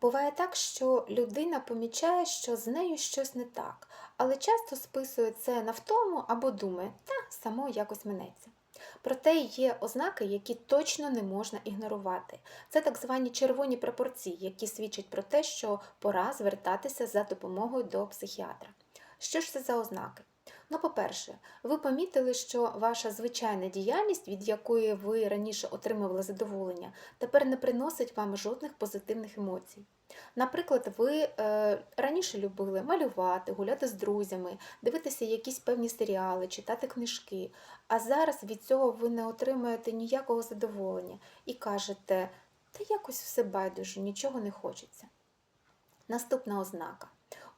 Буває так, що людина помічає, що з нею щось не так, але часто списує це на втому або думає, та само якось минеться. Проте є ознаки, які точно не можна ігнорувати. Це так звані червоні прапорці, які свідчать про те, що пора звертатися за допомогою до психіатра. Що ж це за ознаки? Ну, по-перше, ви помітили, що ваша звичайна діяльність, від якої ви раніше отримували задоволення, тепер не приносить вам жодних позитивних емоцій. Наприклад, ви е, раніше любили малювати, гуляти з друзями, дивитися якісь певні серіали, читати книжки, а зараз від цього ви не отримуєте ніякого задоволення і кажете, та якось все байдуже, нічого не хочеться. Наступна ознака.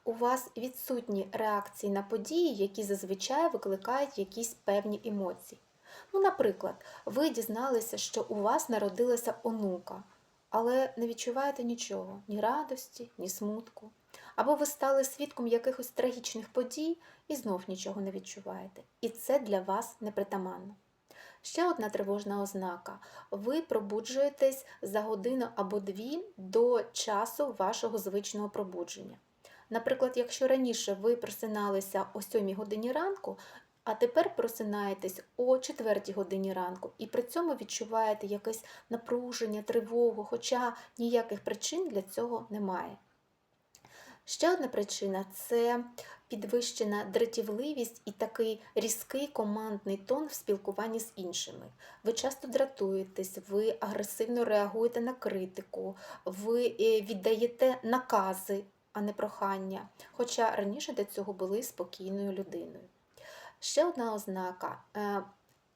У вас відсутні реакції на події, які зазвичай викликають якісь певні емоції. Ну, наприклад, ви дізналися, що у вас народилася онука, але не відчуваєте нічого, ні радості, ні смутку. Або ви стали свідком якихось трагічних подій і знов нічого не відчуваєте. І це для вас непритаманно. Ще одна тривожна ознака. Ви пробуджуєтесь за годину або дві до часу вашого звичного пробудження. Наприклад, якщо раніше ви просиналися о 7 годині ранку, а тепер просинаєтесь о 4 годині ранку, і при цьому відчуваєте якесь напруження, тривогу, хоча ніяких причин для цього немає. Ще одна причина це підвищена дратівливість і такий різкий командний тон в спілкуванні з іншими. Ви часто дратуєтесь, ви агресивно реагуєте на критику, ви е, віддаєте накази, а не прохання, хоча раніше до цього були спокійною людиною. Ще одна ознака. е,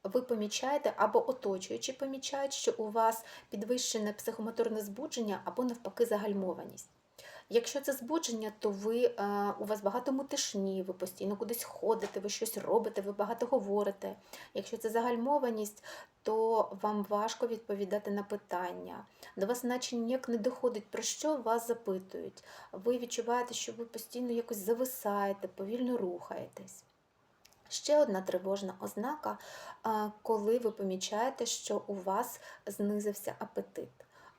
Ви помічаєте або оточуючі помічають, що у вас підвищене психомоторне збудження або навпаки загальмованість. Якщо це збудження, то ви, е, у вас багато мутишні, ви постійно кудись ходите, ви щось робите, ви багато говорите. Якщо це загальмованість, то вам важко відповідати на питання. До вас наче ніяк не доходить, про що вас запитують. Ви відчуваєте, що ви постійно якось зависаєте, повільно рухаєтесь. Ще одна тривожна ознака, коли ви помічаєте, що у вас знизився апетит.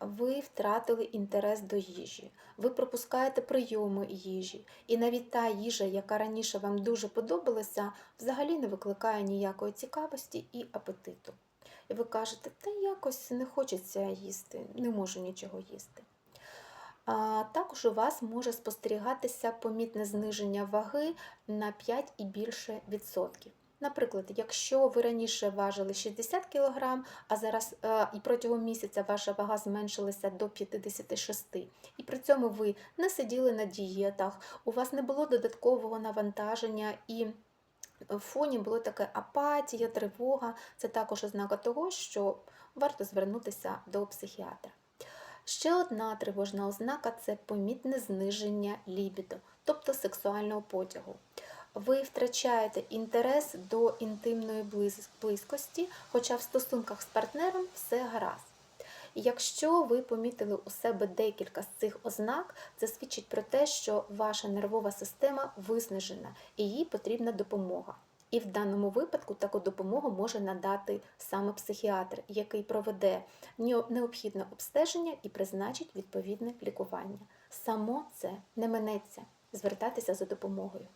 Ви втратили інтерес до їжі, ви пропускаєте прийоми їжі, і навіть та їжа, яка раніше вам дуже подобалася, взагалі не викликає ніякої цікавості і апетиту. І ви кажете, та якось не хочеться їсти, не можу нічого їсти. А також у вас може спостерігатися помітне зниження ваги на 5 і більше відсотків. Наприклад, якщо ви раніше важили 60 кг, а зараз е, і протягом місяця ваша вага зменшилася до 56, і при цьому ви не сиділи на дієтах, у вас не було додаткового навантаження і в фоні було таке апатія, тривога, це також ознака того, що варто звернутися до психіатра. Ще одна тривожна ознака це помітне зниження лібідо, тобто сексуального потягу. Ви втрачаєте інтерес до інтимної близькості, хоча в стосунках з партнером все гаразд. Якщо ви помітили у себе декілька з цих ознак, це свідчить про те, що ваша нервова система виснажена і їй потрібна допомога. І в даному випадку таку допомогу може надати саме психіатр, який проведе необхідне обстеження і призначить відповідне лікування. Само це не минеться звертатися за допомогою.